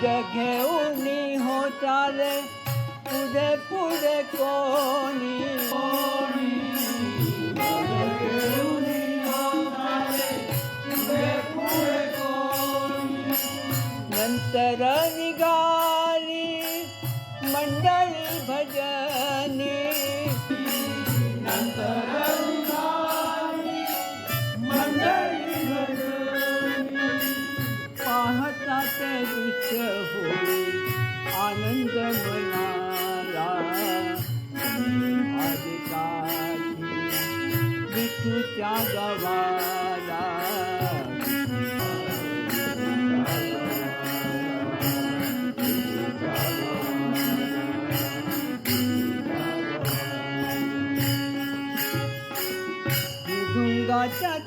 ध्वज घेऊन हो चाले पूरे पूरे कोणी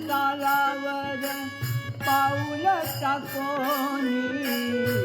तालावर पाऊल टाकोनी.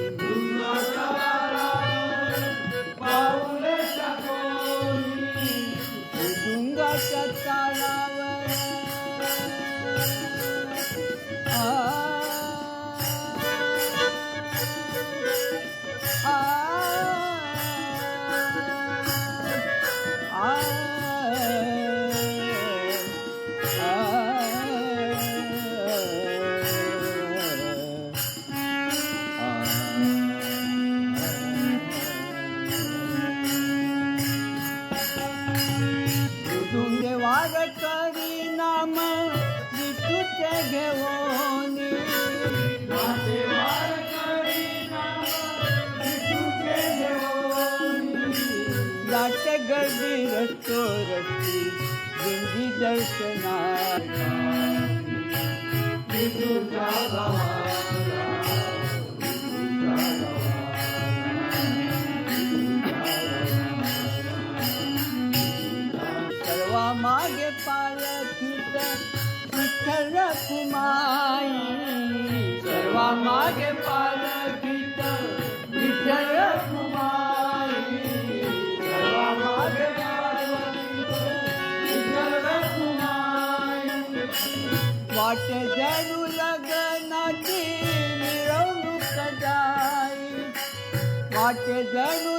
गर्दी रस्तो रस्ती दिंडी दर्शना सर्वा मागे पालखीत विठ्ठल कुमाई सर्वा मागे पालखीत विठ्ठल कुमाई सर्वा मागे वाट जणू लग्नाची वाट जणू